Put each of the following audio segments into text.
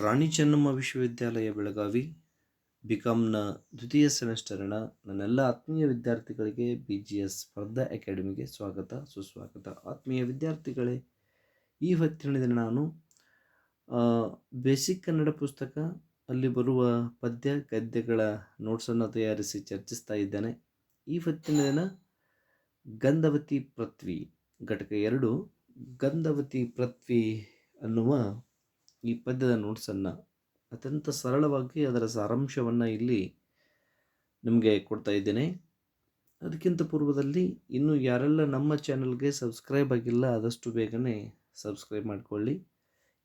ರಾಣಿ ಚೆನ್ನಮ್ಮ ವಿಶ್ವವಿದ್ಯಾಲಯ ಬೆಳಗಾವಿ ಬಿ ಕಾಮ್ನ ದ್ವಿತೀಯ ಸೆಮಿಸ್ಟರ್ನ ನನ್ನೆಲ್ಲ ಆತ್ಮೀಯ ವಿದ್ಯಾರ್ಥಿಗಳಿಗೆ ಬಿ ಜಿ ಎಸ್ ಸ್ಪರ್ಧಾ ಅಕಾಡೆಮಿಗೆ ಸ್ವಾಗತ, ಸುಸ್ವಾಗತ. ಆತ್ಮೀಯ ವಿದ್ಯಾರ್ಥಿಗಳೇ, ಈ ಹೊತ್ತಿನ ದಿನ ನಾನು ಬೇಸಿಕ್ ಕನ್ನಡ ಪುಸ್ತಕ, ಅಲ್ಲಿ ಬರುವ ಪದ್ಯ, ಗದ್ಯಗಳ ನೋಟ್ಸನ್ನು ತಯಾರಿಸಿ ಚರ್ಚಿಸ್ತಾ ಇದ್ದೇನೆ. ಈ ಹೊತ್ತಿನ ದಿನ ಗಂಧವತಿ ಪೃಥ್ವಿ, ಘಟಕ ಎರಡು, ಗಂಧವತಿ ಪೃಥ್ವಿ ಅನ್ನುವ ಈ ಪದ್ಯದ ನೋಟ್ಸನ್ನು ಅತ್ಯಂತ ಸರಳವಾಗಿ ಅದರ ಸಾರಾಂಶವನ್ನು ಇಲ್ಲಿ ನಿಮಗೆ ಕೊಡ್ತಾ ಇದ್ದೇನೆ. ಅದಕ್ಕಿಂತ ಪೂರ್ವದಲ್ಲಿ ಇನ್ನೂ ಯಾರೆಲ್ಲ ನಮ್ಮ ಚಾನಲ್ಗೆ ಸಬ್ಸ್ಕ್ರೈಬ್ ಆಗಿಲ್ಲ, ಆದಷ್ಟು ಬೇಗನೆ ಸಬ್ಸ್ಕ್ರೈಬ್ ಮಾಡಿಕೊಳ್ಳಿ.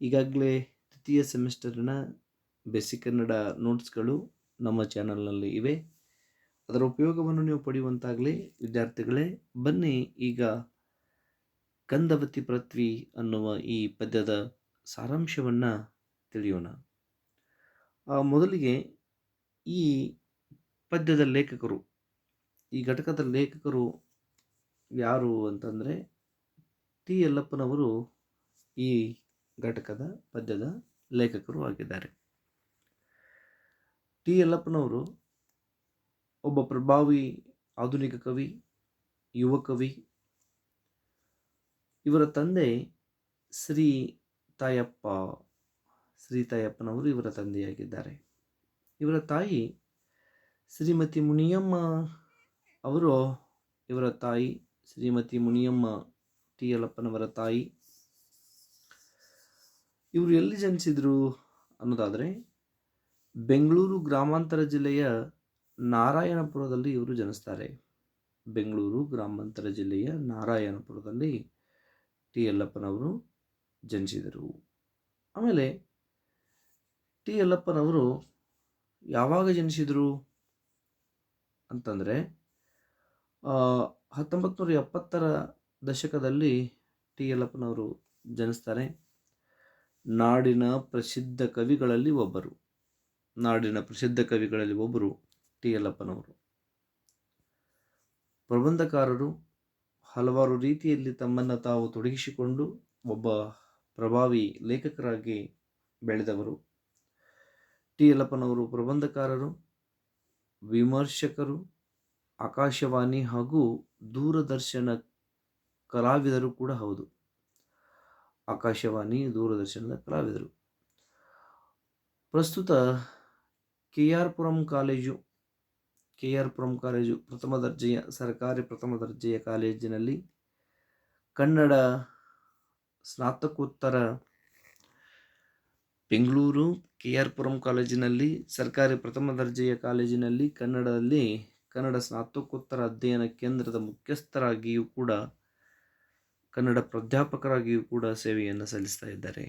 ಈಗಾಗಲೇ ತೃತೀಯ ಸೆಮಿಸ್ಟರ್ನ ಬೇಸಿಕ್ ಕನ್ನಡ ನೋಟ್ಸ್ಗಳು ನಮ್ಮ ಚಾನಲ್ನಲ್ಲಿ ಇವೆ. ಅದರ ಉಪಯೋಗವನ್ನು ನೀವು ಪಡೆಯುವಂತಾಗಲಿ, ವಿದ್ಯಾರ್ಥಿಗಳೇ, ಬನ್ನಿ ಈಗ ಕಂದವತಿ ಪೃಥ್ವಿ ಅನ್ನುವ ಈ ಪದ್ಯದ ಸಾರಾಂಶವನ್ನು ತಿಳಿಯೋಣ. ಮೊದಲಿಗೆ ಈ ಪದ್ಯದ ಲೇಖಕರು, ಈ ಘಟಕದ ಲೇಖಕರು ಯಾರು ಅಂತಂದರೆ ಟಿ ಯಲ್ಲಪ್ಪನವರು ಈ ಘಟಕದ ಪದ್ಯದ ಲೇಖಕರು ಆಗಿದ್ದಾರೆ. ಟಿ ಯಲ್ಲಪ್ಪನವರು ಒಬ್ಬ ಪ್ರಭಾವಿ ಆಧುನಿಕ ಕವಿ, ಯುವ ಕವಿ. ಇವರ ತಂದೆ ಶ್ರೀ ತಾಯಪ್ಪ ಶ್ರೀ ತಾಯಪ್ಪನವರು ಇವರ ತಂದೆಯಾಗಿದ್ದಾರೆ. ಇವರ ತಾಯಿ ಶ್ರೀಮತಿ ಮುನಿಯಮ್ಮ ಅವರು, ಇವರ ತಾಯಿ ಶ್ರೀಮತಿ ಮುನಿಯಮ್ಮ ಟಿ ಯಲ್ಲಪ್ಪನವರ ತಾಯಿ. ಇವರು ಎಲ್ಲಿ ಜನಿಸಿದರು ಅನ್ನೋದಾದರೆ ಬೆಂಗಳೂರು ಗ್ರಾಮಾಂತರ ಜಿಲ್ಲೆಯ ನಾರಾಯಣಪುರದಲ್ಲಿ ಇವರು ಜನಿಸ್ತಾರೆ. ಬೆಂಗಳೂರು ಗ್ರಾಮಾಂತರ ಜಿಲ್ಲೆಯ ನಾರಾಯಣಪುರದಲ್ಲಿ ಟಿ ಯಲ್ಲಪ್ಪನವರು ಜನಿಸಿದರು. ಆಮೇಲೆ ಟಿ ಯಲ್ಲಪ್ಪನವರು ಯಾವಾಗ ಜನಿಸಿದರು ಅಂತಂದರೆ ಹತ್ತೊಂಬತ್ತು ನೂರ ಎಪ್ಪತ್ತರ ದಶಕದಲ್ಲಿ ಟಿ ಯಲ್ಲಪ್ಪನವರು ಜನಿಸ್ತಾರೆ. ನಾಡಿನ ಪ್ರಸಿದ್ಧ ಕವಿಗಳಲ್ಲಿ ಒಬ್ಬರು. ನಾಡಿನ ಪ್ರಸಿದ್ಧ ಕವಿಗಳಲ್ಲಿ ಒಬ್ಬರು ಟಿ ಯಲ್ಲಪ್ಪನವರು ಪ್ರಬಂಧಕಾರರು ಹಲವಾರು ರೀತಿಯಲ್ಲಿ ತಮ್ಮನ್ನು ತಾವು ತೊಡಗಿಸಿಕೊಂಡು ಒಬ್ಬ ಪ್ರಭಾವಿ ಲೇಖಕರಾಗಿ ಬೆಳೆದವರು. ಟಿ. ಯಲ್ಲಪ್ಪನವರು ಪ್ರಬಂಧಕಾರರು, ವಿಮರ್ಶಕರು, ಆಕಾಶವಾಣಿ ಹಾಗೂ ದೂರದರ್ಶನ ಕಲಾವಿದರು ಕೂಡ ಹೌದು. ಆಕಾಶವಾಣಿ, ದೂರದರ್ಶನದ ಕಲಾವಿದರು. ಪ್ರಸ್ತುತ K. R. Puram college, K. R. Puram college ಪ್ರಥಮ ದರ್ಜೆಯ, ಸರ್ಕಾರಿ ಪ್ರಥಮ ದರ್ಜೆಯ ಕಾಲೇಜಿನಲ್ಲಿ ಕನ್ನಡ ಸ್ನಾತಕೋತ್ತರ ಬೆಂಗಳೂರು ಕೆ ಆರ್ ಪುರಂ ಕಾಲೇಜಿನಲ್ಲಿ ಸರ್ಕಾರಿ ಪ್ರಥಮ ದರ್ಜೆಯ ಕಾಲೇಜಿನಲ್ಲಿ ಕನ್ನಡದಲ್ಲಿ ಕನ್ನಡ ಸ್ನಾತಕೋತ್ತರ ಅಧ್ಯಯನ ಕೇಂದ್ರದ ಮುಖ್ಯಸ್ಥರಾಗಿಯೂ ಕೂಡ ಕನ್ನಡ ಪ್ರಾಧ್ಯಾಪಕರಾಗಿಯೂ ಕೂಡ ಸೇವೆಯನ್ನು ಸಲ್ಲಿಸ್ತಾ ಇದ್ದಾರೆ.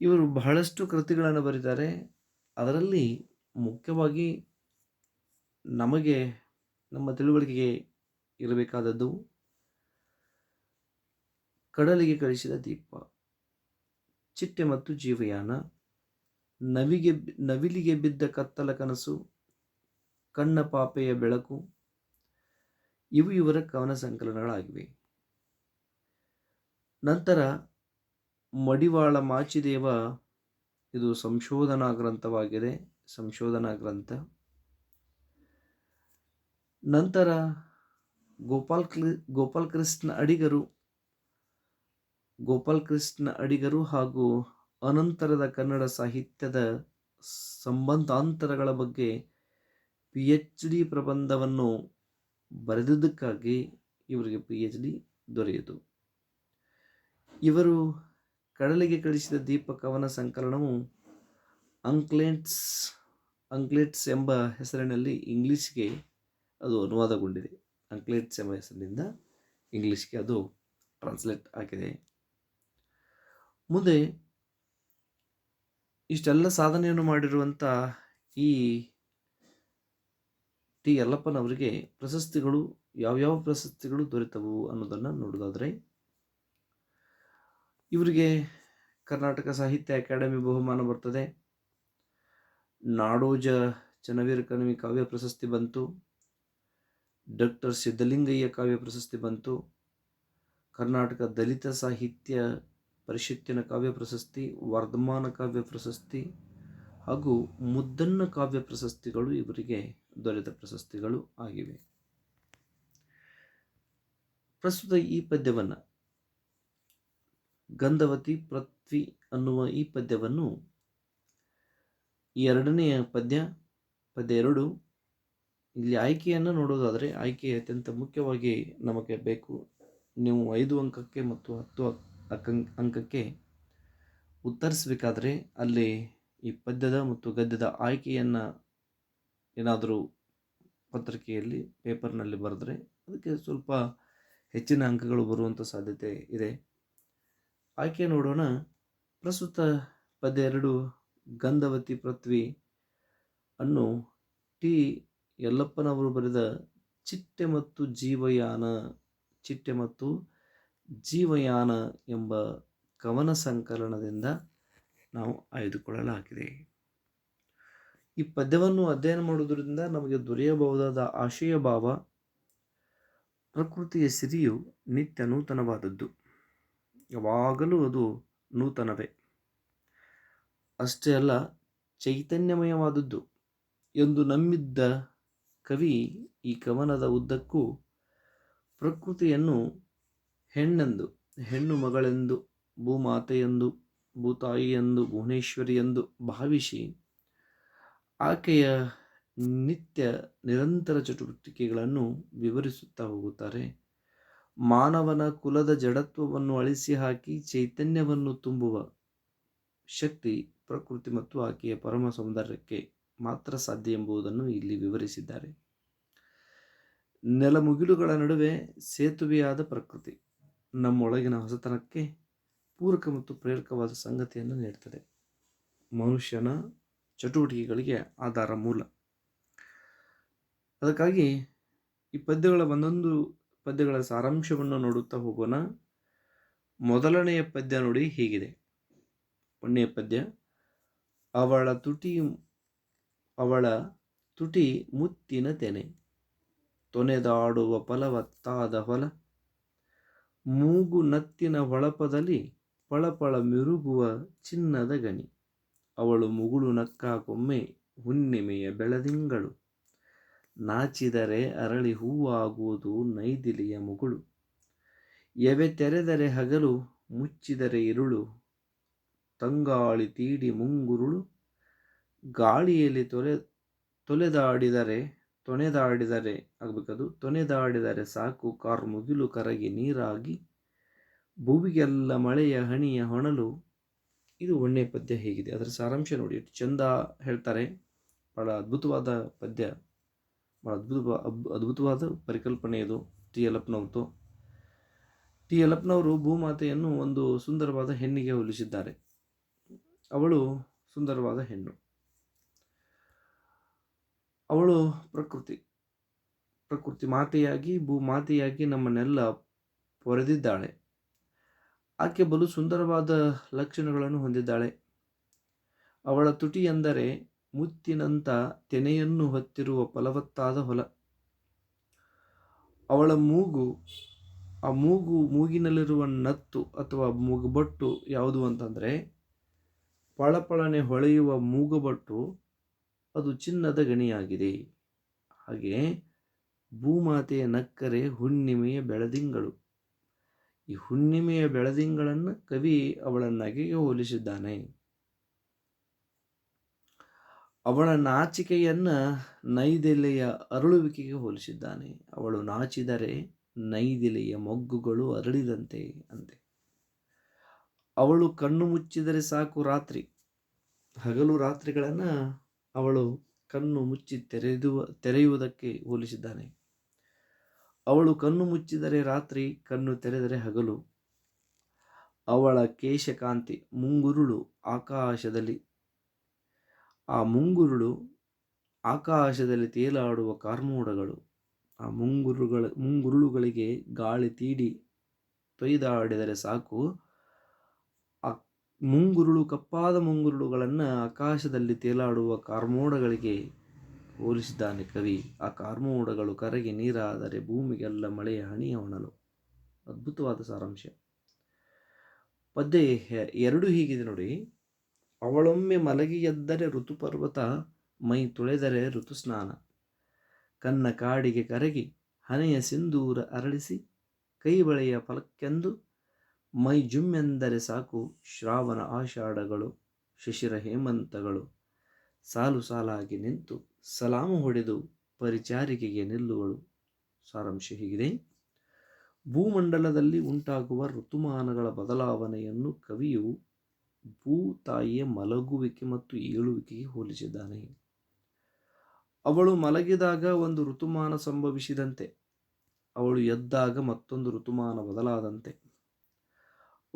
ಇವರು ಬಹಳಷ್ಟು ಕೃತಿಗಳನ್ನು ಬರೀತಾರೆ ಅದರಲ್ಲಿ ಮುಖ್ಯವಾಗಿ ನಮಗೆ ನಮ್ಮ ತಿಳುವಳಿಕೆಗೆ ಇರಬೇಕಾದದ್ದು ಕಡಲಿಗೆ ಕಳಿಸಿದ ದೀಪ, ಚಿಟ್ಟೆ ಮತ್ತು ಜೀವಯಾನ, ನವಿಗೆ ನವಿಲಿಗೆ ಬಿದ್ದ ಕತ್ತಲ ಕನಸು, ಕಣ್ಣ ಪಾಪೆಯ ಬೆಳಕು, ಇವು ಇವರ ಕವನ ಸಂಕಲನಗಳಾಗಿವೆ. ನಂತರ ಮಡಿವಾಳ ಮಾಚಿದೇವ, ಇದು ಸಂಶೋಧನಾ ಗ್ರಂಥವಾಗಿದೆ, ಸಂಶೋಧನಾ ಗ್ರಂಥ. ನಂತರ ಗೋಪಾಲ್ ಗೋಪಾಲ್ ಕೃಷ್ಣ ಅಡಿಗರು ಗೋಪಾಲ್ ಕೃಷ್ಣ ಅಡಿಗರು ಹಾಗೂ ಅನಂತರದ ಕನ್ನಡ ಸಾಹಿತ್ಯದ ಸಂಬಂಧಾಂತರಗಳ ಬಗ್ಗೆ ಪಿ ಎಚ್ ಡಿ ಪ್ರಬಂಧವನ್ನು ಬರೆದಿದ್ದಕ್ಕಾಗಿ ಇವರಿಗೆ ಪಿ ಎಚ್ ಡಿ ದೊರೆಯಿತು. ಇವರು ಕಡಲಿಗೆ ಕಳಿಸಿದ ದೀಪ ಕವನ ಸಂಕಲನವು ಅಂಕ್ಲೆಟ್ಸ್ ಅಂಕ್ಲೆಟ್ಸ್ ಎಂಬ ಹೆಸರಿನಲ್ಲಿ ಇಂಗ್ಲೀಷ್ಗೆ ಅದು ಅನುವಾದಗೊಂಡಿದೆ. ಅಂಕ್ಲೆಟ್ಸ್ ಎಂಬ ಹೆಸರಿನಿಂದ ಇಂಗ್ಲೀಷ್ಗೆ ಅದು ಟ್ರಾನ್ಸ್ಲೇಟ್ ಆಗಿದೆ. ಮುಂದೆ ಇಷ್ಟೆಲ್ಲ ಸಾಧನೆಯನ್ನು ಮಾಡಿರುವಂಥ ಈ ಟಿ ಯಲ್ಲಪ್ಪನವರಿಗೆ ಪ್ರಶಸ್ತಿಗಳು, ಯಾವ್ಯಾವ ಪ್ರಶಸ್ತಿಗಳು ದೊರೆತವು ಅನ್ನೋದನ್ನು ನೋಡೋದಾದರೆ ಇವರಿಗೆ ಕರ್ನಾಟಕ ಸಾಹಿತ್ಯ ಅಕಾಡೆಮಿ ಬಹುಮಾನ ಬರ್ತದೆ. ನಾಡೋಜ ಚನ್ನವೀರ ಕಣವಿ ಕಾವ್ಯ ಪ್ರಶಸ್ತಿ ಬಂತು. ಡಾಕ್ಟರ್ ಸಿದ್ಧಲಿಂಗಯ್ಯ ಕಾವ್ಯ ಪ್ರಶಸ್ತಿ ಬಂತು. ಕರ್ನಾಟಕ ದಲಿತ ಸಾಹಿತ್ಯ ಪರಿಷತ್ತಿನ ಕಾವ್ಯ ಪ್ರಶಸ್ತಿ, ವರ್ಧಮಾನ ಕಾವ್ಯ ಪ್ರಶಸ್ತಿ ಹಾಗೂ ಮುದ್ದನ್ನ ಕಾವ್ಯ ಪ್ರಶಸ್ತಿಗಳು ಇವರಿಗೆ ದೊರೆತ ಪ್ರಶಸ್ತಿಗಳು ಆಗಿವೆ. ಪ್ರಸ್ತುತ ಈ ಪದ್ಯವನ್ನು ಗಂಧವತಿ ಪೃಥ್ವಿ ಅನ್ನುವ ಈ ಪದ್ಯವನ್ನು ಎರಡನೆಯ ಪದ್ಯ ಪದ್ಯ ಎರಡು ಇಲ್ಲಿ ಆಯ್ಕೆಯನ್ನು ನೋಡೋದಾದರೆ ಆಯ್ಕೆ ಅತ್ಯಂತ ಮುಖ್ಯವಾಗಿ ನಮಗೆ ಬೇಕು. ನೀವು ಐದು ಅಂಕಕ್ಕೆ ಮತ್ತು ಹತ್ತು ಅಕ್ಕ ಅಂಕಕ್ಕೆ ಉತ್ತರಿಸಬೇಕಾದ್ರೆ ಅಲ್ಲಿ ಈ ಪದ್ಯದ ಮತ್ತು ಗದ್ಯದ ಆಯ್ಕೆಯನ್ನು ಏನಾದರೂ ಪತ್ರಿಕೆಯಲ್ಲಿ, ಪೇಪರ್ನಲ್ಲಿ ಬರೆದ್ರೆ ಅದಕ್ಕೆ ಸ್ವಲ್ಪ ಹೆಚ್ಚಿನ ಅಂಕಗಳು ಬರುವಂಥ ಸಾಧ್ಯತೆ ಇದೆ. ಆಯ್ಕೆ ನೋಡೋಣ. ಪ್ರಸ್ತುತ ಪದ್ಯ ಎರಡು, ಗಂಧವತಿ ಪೃಥ್ವಿ ಅನ್ನು ಟಿ. ಯಲ್ಲಪ್ಪನವರು ಬರೆದ ಚಿಟ್ಟೆ ಮತ್ತು ಜೀವಯಾನ, ಚಿಟ್ಟೆ ಮತ್ತು ಜೀವಯಾನ ಎಂಬ ಕವನ ಸಂಕಲನದಿಂದ ನಾವು ಆಯ್ದುಕೊಳ್ಳಲಾಗಿದೆ. ಈ ಪದ್ಯವನ್ನು ಅಧ್ಯಯನ ಮಾಡುವುದರಿಂದ ನಮಗೆ ದೊರೆಯಬಹುದಾದ ಆಶಯ ಭಾವ ಪ್ರಕೃತಿಯ ಸಿರಿಯು ನಿತ್ಯ ನೂತನವಾದದ್ದು. ಯಾವಾಗಲೂ ಅದು ನೂತನವೇ. ಅಷ್ಟೇ ಅಲ್ಲ, ಚೈತನ್ಯಮಯವಾದದ್ದು. ಎಂದು ನಂಬಿದ್ದ ಕವಿ ಈ ಕವನದ ಉದ್ದಕ್ಕೂ ಪ್ರಕೃತಿಯನ್ನು ಹೆಣ್ಣೆಂದು, ಹೆಣ್ಣು ಮಗಳೆಂದು, ಭೂಮಾತೆಯೆಂದು, ಭೂತಾಯಿಯೆಂದು ಭುವನೇಶ್ವರಿ ಎಂದು ಭಾವಿಸಿ ಆಕೆಯ ನಿತ್ಯ ನಿರಂತರ ಚಟುವಟಿಕೆಗಳನ್ನು ವಿವರಿಸುತ್ತಾ ಹೋಗುತ್ತಾರೆ. ಮಾನವನ ಕುಲದ ಜಡತ್ವವನ್ನು ಅಳಿಸಿ ಹಾಕಿ ಚೈತನ್ಯವನ್ನು ತುಂಬುವ ಶಕ್ತಿ ಪ್ರಕೃತಿ ಮತ್ತು ಆಕೆಯ ಪರಮ ಸೌಂದರ್ಯಕ್ಕೆ ಮಾತ್ರ ಸಾಧ್ಯ ಎಂಬುದನ್ನು ಇಲ್ಲಿ ವಿವರಿಸಿದ್ದಾರೆ. ನೆಲಮುಗಿಲುಗಳ ನಡುವೆ ಸೇತುವೆಯಾದ ಪ್ರಕೃತಿ. ನಮ್ಮೊಳಗಿನ ಹೊಸತನಕ್ಕೆ ಪೂರಕ ಮತ್ತು ಪ್ರೇರಕವಾದ ಸಂಗತಿಯನ್ನು ನೀಡ್ತದೆ. ಮನುಷ್ಯನ ಚಟುವಟಿಕೆಗಳಿಗೆ ಆಧಾರ ಮೂಲ. ಅದಕ್ಕಾಗಿ ಈ ಪದ್ಯಗಳ ಒಂದೊಂದು ಪದ್ಯಗಳ ಸಾರಾಂಶವನ್ನು ನೋಡುತ್ತಾ ಹೋಗೋಣ. ಮೊದಲನೆಯ ಪದ್ಯ ನೋಡಿ ಹೀಗಿದೆ. ಒಂದನೆಯ ಪದ್ಯ, ಅವಳ ತುಟಿ ಅವಳ ತುಟಿ ಮುತ್ತಿನ ತೆನೆ. ತೊನೆದಾಡುವ ಫಲವತ್ತಾದ ಹೊಲ. ಮೂಗು ನತ್ತಿನ ಹೊಳಪದಲ್ಲಿ ಪಳಪಳ ಮಿರುಗುವ ಚಿನ್ನದ ಗಣಿ. ಅವಳು ಮುಗುಳು ನಕ್ಕಾಕೊಮ್ಮೆ ಹುಣ್ಣಿಮೆಯ ಬೆಳದಿಂಗಳು. ನಾಚಿದರೆ ಅರಳಿ ಹೂವಾಗುವುದು ನೈದಿಲಿಯ ಮುಗುಳು. ಎವೆ ತೆರೆದರೆ ಹಗಲು, ಮುಚ್ಚಿದರೆ ಇರುಳು. ತಂಗಾಳಿ ತೀಡಿ ಮುಂಗುರುಳು. ಗಾಳಿಯಲ್ಲಿ ತೊಲೆ, ತೊಲೆದಾಡಿದರೆ ತೊನೆದಾಡಿದರೆ ಆಗಬೇಕದು. ತೊನೆದಾಡಿದರೆ ಸಾಕು. ಕಾರ್ ಮುಗಿಲು ಕರಗಿ ನೀರಾಗಿ. ಭೂವಿಗೆಲ್ಲ ಮಳೆಯ ಹಣಿಯ ಹೊಣಲು. ಇದು ಒಳ್ಳೆಯ ಪದ್ಯ ಹೇಗಿದೆ. ಅದರ ಸಾರಾಂಶ ನೋಡಿ. ಎಷ್ಟು ಚಂದ ಹೇಳ್ತಾರೆ. ಭಾಳ ಅದ್ಭುತವಾದ ಪದ್ಯ. ಭಾಳ ಅದ್ಭುತ ಅದ್ಭುತವಾದ ಪರಿಕಲ್ಪನೆ ಇದು. ಟಿ. ಯಲಪ್ಪನವ್ರದ್ದು ಟಿ. ಯಲಪ್ಪನವರು ಭೂಮಾತೆಯನ್ನು ಒಂದು ಸುಂದರವಾದ ಹೆಣ್ಣಿಗೆ ಹೋಲಿಸಿದ್ದಾರೆ. ಅವಳು ಸುಂದರವಾದ ಹೆಣ್ಣು. ಅವಳು ಪ್ರಕೃತಿ ಪ್ರಕೃತಿ ಮಾತೆಯಾಗಿ, ಭೂಮಾತೆಯಾಗಿ ನಮ್ಮನ್ನೆಲ್ಲ ಪೊರೆದಿದ್ದಾಳೆ. ಆಕೆ ಬಲು ಸುಂದರವಾದ ಲಕ್ಷಣಗಳನ್ನು ಹೊಂದಿದ್ದಾಳೆ. ಅವಳ ತುಟಿ ಎಂದರೆ ಮುತ್ತಿನಂಥ ತೆನೆಯನ್ನು ಹೊತ್ತಿರುವ ಫಲವತ್ತಾದ ಹೊಲ. ಅವಳ ಮೂಗು, ಆ ಮೂಗು ಮೂಗಿನಲ್ಲಿರುವ ನತ್ತು ಅಥವಾ ಮೂಗುಬಟ್ಟು ಯಾವುದು ಅಂತಂದರೆ, ಪಳಪಳನೆ ಹೊಳೆಯುವ ಮೂಗುಬಟ್ಟು ಅದು ಚಿನ್ನದ ಗಣಿಯಾಗಿದೆ. ಹಾಗೆ ಭೂಮಾತೆಯ ನಕ್ಕರೆ ಹುಣ್ಣಿಮೆಯ ಬೆಳದಿಂಗಳು. ಈ ಹುಣ್ಣಿಮೆಯ ಬೆಳದಿಂಗಳನ್ನು ಕವಿ ಅವಳ ನಗೆಗೆ ಹೋಲಿಸಿದ್ದಾನೆ. ಅವಳ ನಾಚಿಕೆಯನ್ನ ನೈದೆಲೆಯ ಅರಳುವಿಕೆಗೆ ಹೋಲಿಸಿದ್ದಾನೆ. ಅವಳು ನಾಚಿದರೆ ನೈದೆಲೆಯ ಮೊಗ್ಗುಗಳು ಅರಳಿದಂತೆ ಅಂತೆ. ಅವಳು ಕಣ್ಣು ಮುಚ್ಚಿದರೆ ಸಾಕು ರಾತ್ರಿ. ಹಗಲು ರಾತ್ರಿಗಳನ್ನು ಅವಳು ಕಣ್ಣು ಮುಚ್ಚಿ ತೆರೆದುವ ತೆರೆಯುವುದಕ್ಕೆ ಹೋಲಿಸಿದ್ದಾನೆ. ಅವಳು ಕಣ್ಣು ಮುಚ್ಚಿದರೆ ರಾತ್ರಿ ಕಣ್ಣು ತೆರೆದರೆ ಹಗಲು. ಅವಳ ಕೇಶಕಾಂತಿ ಮುಂಗುರುಳು ಆಕಾಶದಲ್ಲಿ. ಆ ಮುಂಗುರುಳು ಆಕಾಶದಲ್ಲಿ ತೇಲಾಡುವ ಕಾರ್ಮೋಡಗಳು. ಆ ಮುಂಗುರುಗಳ, ಮುಂಗುರುಳುಗಳಿಗೆ ಗಾಳಿ ತೀಡಿ ತೊಯ್ದಾಡಿದರೆ ಸಾಕು. ಮುಂಗುರುಳು, ಕಪ್ಪಾದ ಮುಂಗುರುಳುಗಳನ್ನು ಆಕಾಶದಲ್ಲಿ ತೇಲಾಡುವ ಕಾರ್ಮೋಡಗಳಿಗೆ ಹೋಲಿಸಿದ್ದಾನೆ ಕವಿ. ಆ ಕಾರ್ಮೋಡಗಳು ಕರಗಿ ನೀರಾದರೆ ಭೂಮಿಗೆಲ್ಲ ಮಳೆಯ ಹಣಿಯ ಹೊಣಲು ಅದ್ಭುತವಾದ ಸಾರಾಂಶ. ಪದ್ಯ ಎರಡು ಹೀಗಿದೆ ನೋಡಿ. ಅವಳೊಮ್ಮೆ ಮಲಗಿ ಎದ್ದರೆ ಋತುಪರ್ವತ, ಮೈ ತೊಳೆದರೆ ಋತುಸ್ನಾನ. ಕನ್ನ ಕಾಡಿಗೆ ಕರಗಿ ಹನೆಯ ಸಿಂಧೂರ ಅರಳಿಸಿ, ಕೈ ಬಳೆಯ ಫಲಕ್ಕೆಂದು ಮೈ ಜುಮ್ಮೆಂದರೆ ಸಾಕು ಶ್ರಾವಣ ಆಷಾಢಗಳು, ಶಿಶಿರ ಹೇಮಂತಗಳು. ಸಾಲು ಸಾಲಾಗಿ ನಿಂತು ಸಲಾಮು ಹೊಡೆದು ಪರಿಚಾರಿಕೆಗೆ ನಿಲ್ಲುವಳು. ಸಾರಾಂಶ ಹೀಗಿದೆ. ಭೂಮಂಡಲದಲ್ಲಿ ಉಂಟಾಗುವ ಋತುಮಾನಗಳ ಬದಲಾವಣೆಯನ್ನು ಕವಿಯು ಭೂ ತಾಯಿಯ ಮಲಗುವಿಕೆ ಮತ್ತು ಏಳುವಿಕೆಗೆ ಹೋಲಿಸಿದ್ದಾನೆ. ಅವಳು ಮಲಗಿದಾಗ ಒಂದು ಋತುಮಾನ ಸಂಭವಿಸಿದಂತೆ, ಅವಳು ಎದ್ದಾಗ ಮತ್ತೊಂದು ಋತುಮಾನ ಬದಲಾದಂತೆ.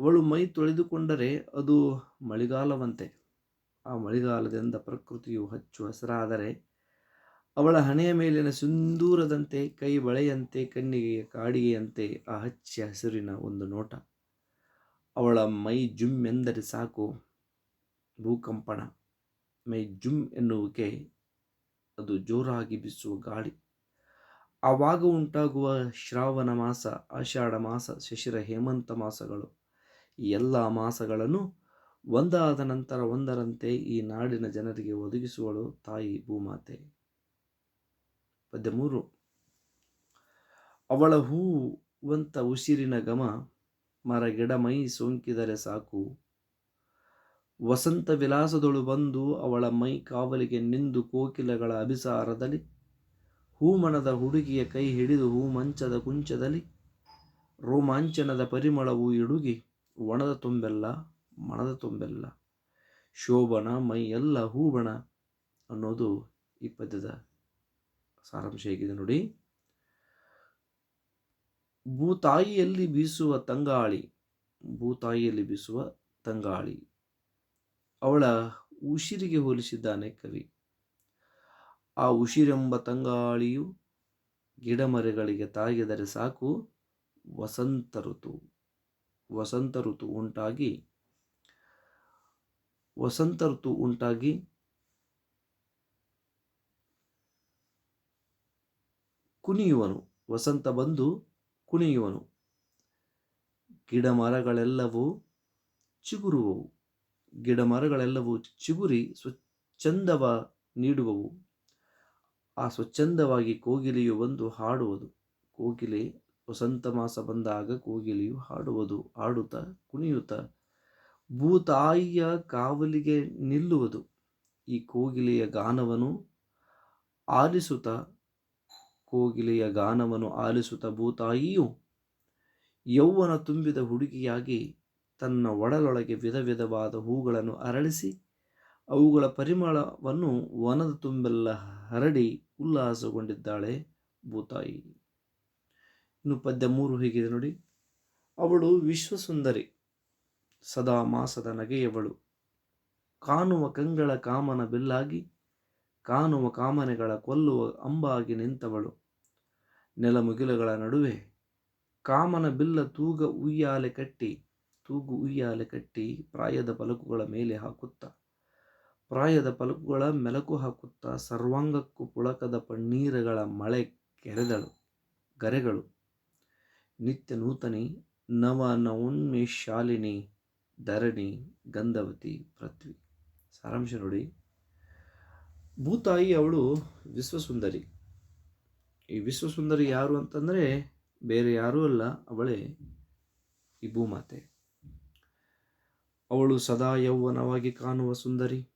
ಅವಳು ಮೈ ತೊಳೆದುಕೊಂಡರೆ ಅದು ಮಳೆಗಾಲವಂತೆ. ಆ ಮಳೆಗಾಲದಿಂದ ಪ್ರಕೃತಿಯು ಹಚ್ಚು ಹಸಿರಾದರೆ ಅವಳ ಹಣೆಯ ಮೇಲಿನ ಸಿಂಧೂರದಂತೆ ಕೈ ಬಳೆಯಂತೆ ಕಣ್ಣಿಗೆ ಕಾಡಿಗೆಯಂತೆ ಆ ಹಚ್ಚ ಹಸಿರಿನ ಒಂದು ನೋಟ. ಅವಳ ಮೈ ಜುಮ್ ಎಂದರೆ ಸಾಕು ಭೂಕಂಪನ. ಮೈ ಜುಮ್ ಎನ್ನುವಿಕೆ ಅದು ಜೋರಾಗಿ ಬೀಸುವ ಗಾಳಿ. ಆವಾಗ ಉಂಟಾಗುವ ಶ್ರಾವಣ ಮಾಸ, ಆಷಾಢ ಮಾಸ, ಶಶಿರ ಹೇಮಂತ ಮಾಸಗಳು. ಈ ಎಲ್ಲ ಮಾಸಗಳನ್ನು ಒಂದಾದ ನಂತರ ಒಂದರಂತೆ ಈ ನಾಡಿನ ಜನರಿಗೆ ಒದಗಿಸುವಳು ತಾಯಿ ಭೂಮಾತೆ. ಪದ್ಯ ಮೂರು ಅವಳ ಹೂವಂತ ಉಸಿರಿನ ಗಮ ಮರ ಗಿಡ ಮೈ ಸೋಂಕಿದರೆ ಸಾಕು. ವಸಂತ ವಿಲಾಸದೊಳು ಬಂದು ಅವಳ ಮೈ ಕಾವಲಿಗೆ ನಿಂದು ಕೋಕಿಲಗಳ ಅಭಿಸಾರದಲ್ಲಿ, ಹೂಮಣದ ಹುಡುಗಿಯ ಕೈ ಹಿಡಿದು ಹೂಮಂಚದ ಕುಂಚದಲ್ಲಿ, ರೋಮಾಂಚನದ ಪರಿಮಳವು ಇಡುಗಿ ಒಣದ ತುಂಬೆಲ್ಲ, ಮಣದ ತುಂಬೆಲ್ಲ, ಶೋಭನ ಮೈ ಎಲ್ಲ ಹೂಬಣ ಅನ್ನೋದು ಈ ಪದ್ಯದ ಸಾರಾಂಶ ಹೇಗಿದೆ ನೋಡಿ. ಭೂತಾಯಿಯಲ್ಲಿ ಬೀಸುವ ತಂಗಾಳಿ, ಭೂತಾಯಿಯಲ್ಲಿ ಬೀಸುವ ತಂಗಾಳಿ. ಅವಳ ಉಸಿರಿಗೆ ಹೋಲಿಸಿದ್ದಾನೆ ಕವಿ. ಆ ಉಸಿರೆಂಬ ತಂಗಾಳಿಯು ಗಿಡಮರಗಳಿಗೆ ತಾಗಿದರೆ ಸಾಕು ವಸಂತ ಋತು. ವಸಂತ ಋತು ಉಂಟಾಗಿ, ವಸಂತ ಋತು ಉಂಟಾಗಿ ಕುಣಿಯುವನು. ವಸಂತ ಬಂದು ಕುಣಿಯುವನು. ಗಿಡ ಮರಗಳೆಲ್ಲವೂ ಚಿಗುರುವವು. ಗಿಡ ಮರಗಳೆಲ್ಲವೂ ಚಿಗುರಿ ಸ್ವಚ್ಛಂದವ ನೀಡುವವು. ಆ ಸ್ವಚ್ಛಂದವಾಗಿ ಕೋಗಿಲೆಯು ಬಂದು ಹಾಡುವುದು. ಕೋಗಿಲೆ ವಸಂತ ಮಾಸ ಬಂದಾಗ ಕೋಗಿಲೆಯು ಹಾಡುವುದು, ಹಾಡುತ್ತಾ, ಕುಣಿಯುತ್ತಾ, ಭೂತಾಯಿಯ ಕಾವಲಿಗೆ ನಿಲ್ಲುವುದು. ಈ ಕೋಗಿಲೆಯ ಗಾನವನ್ನು ಆಲಿಸುತ್ತ, ಕೋಗಿಲೆಯ ಗಾನವನ್ನು ಆಲಿಸುತ್ತ ಭೂತಾಯಿಯು ಯೌವನ ತುಂಬಿದ ಹುಡುಗಿಯಾಗಿ ತನ್ನ ಒಡಲೊಳಗೆ ವಿಧ ವಿಧವಾದ ಹೂಗಳನ್ನು ಅರಳಿಸಿ, ಅವುಗಳ ಪರಿಮಳವನ್ನು ವನದ ತುಂಬೆಲ್ಲ ಹರಡಿ ಉಲ್ಲಾಸಗೊಂಡಿದ್ದಾಳೆ ಭೂತಾಯಿ. ಇನ್ನು ಪದ್ಯ ಮೂರು ಹೀಗಿದೆ ನೋಡಿ. ಅವಳು ವಿಶ್ವಸುಂದರಿ, ಸದಾ ಮಾಸದ ನಗೆಯವಳು. ಕಾಣುವ ಕಂಗಳ ಕಾಮನ ಬಿಲ್ಲಾಗಿ, ಕಾಣುವ ಕಾಮನೆಗಳ ಕೊಲ್ಲುವ ಅಂಬಾಗಿ ನಿಂತವಳು. ನೆಲಮುಗಿಲುಗಳ ನಡುವೆ ಕಾಮನ ಬಿಲ್ಲ ತೂಗ ಉಯ್ಯಾಲೆ ಕಟ್ಟಿ, ತೂಗು ಉಯ್ಯಾಲೆ ಕಟ್ಟಿ ಪ್ರಾಯದ ಪಲಕುಗಳ ಮೇಲೆ ಹಾಕುತ್ತಾ, ಪ್ರಾಯದ ಪಲಕುಗಳ ಮೆಲಕು ಹಾಕುತ್ತಾ ಸರ್ವಾಂಗಕ್ಕೂ ಪುಳಕದ ಪಣ್ಣೀರಗಳ ಮಳೆ ಕೆರೆದಳು, ಗರೆಗಳು. ನಿತ್ಯ ನೂತನಿ ನವ ನವೋನ್ಮೇಷಾಲಿನಿ ಧರಣಿ ಗಂಧವತಿ ಪೃಥ್ವಿ. ಸಾರಾಂಶ ನೋಡಿ. ಭೂತಾಯಿ ಅವಳು ವಿಶ್ವಸುಂದರಿ. ಈ ವಿಶ್ವಸುಂದರಿ ಯಾರು ಅಂತಂದರೆ ಬೇರೆ ಯಾರೂ ಅಲ್ಲ, ಅವಳೇ ಈ ಭೂಮಾತೆ. ಅವಳು ಸದಾ ಯೌವನವಾಗಿ ಕಾಣುವ ಸುಂದರಿ,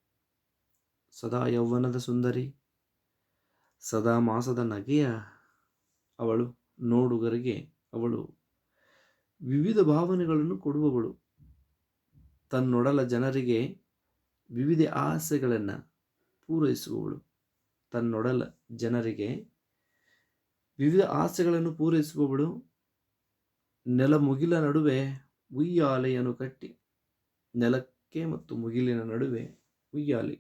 ಸದಾ ಯೌವನದ ಸುಂದರಿ, ಸದಾ ಮಾಸದ ನಗೆಯ ಅವಳು ನೋಡುಗರಿಗೆ ಅವಳು ವಿವಿಧ ಭಾವನೆಗಳನ್ನು ಕೊಡುವವಳು. ತನ್ನೊಡಲ ಜನರಿಗೆ ವಿವಿಧ ಆಸೆಗಳನ್ನು ಪೂರೈಸುವವಳು. ತನ್ನೊಡಲ ಜನರಿಗೆ ವಿವಿಧ ಆಸೆಗಳನ್ನು ಪೂರೈಸುವವಳು. ನೆಲ ಮುಗಿಲ ನಡುವೆ ಉಯ್ಯಾಲೆಯನ್ನು ಕಟ್ಟಿ, ನೆಲಕ್ಕೆ ಮತ್ತು ಮುಗಿಲಿನ ನಡುವೆ ಉಯ್ಯಾಲೆ.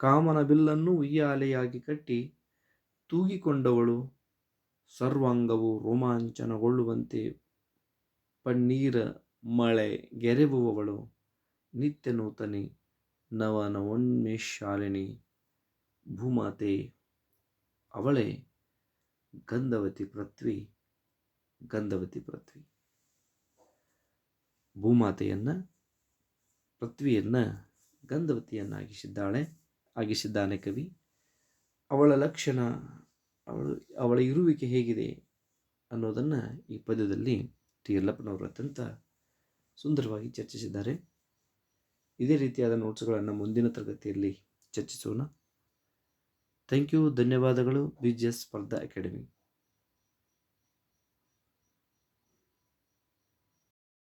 ಕಾಮನ ಬಿಲ್ಲನ್ನು ಉಯ್ಯಾಲೆಯಾಗಿ ಕಟ್ಟಿ ತೂಗಿಕೊಂಡವಳು. ಸರ್ವಾಂಗವು ರೋಮಾಂಚನಗೊಳ್ಳುವಂತೆ ಪನ್ನೀರ ಮಳೆ ಗೆರೆಬುವವಳು. ನಿತ್ಯ ನೂತನಿ ನವೋನ್ಮೇಷಾಲಿನಿ ಭೂಮಾತೆ. ಅವಳೇ ಗಂಧವತಿ ಪೃಥ್ವಿ ಗಂಧವತಿ ಪೃಥ್ವಿ. ಭೂಮಾತೆಯನ್ನು, ಪೃಥ್ವಿಯನ್ನು ಗಂಧವತಿಯನ್ನಾಗಿಸಿದ್ದಾಳೆ, ಆಗಿಸಿದ್ದಾನೆ ಕವಿ. ಅವಳ ಲಕ್ಷಣ ಅವಳು, ಅವಳ ಇರುವಿಕೆ ಹೇಗಿದೆ ಅನ್ನೋದನ್ನು ಈ ಪದ್ಯದಲ್ಲಿ ಟಿ ಯಲ್ಲಪ್ಪನವರು ಅತ್ಯಂತ ಸುಂದರವಾಗಿ ಚರ್ಚಿಸಿದ್ದಾರೆ. ಇದೇ ರೀತಿಯಾದ ನೋಟ್ಸ್ಗಳನ್ನು ಮುಂದಿನ ತರಗತಿಯಲ್ಲಿ ಚರ್ಚಿಸೋಣ. ಥ್ಯಾಂಕ್ ಯು ಧನ್ಯವಾದಗಳು. ಬಿ ಜಿ ಎಸ್ ಸ್ಪರ್ಧಾ ಅಕಾಡೆಮಿ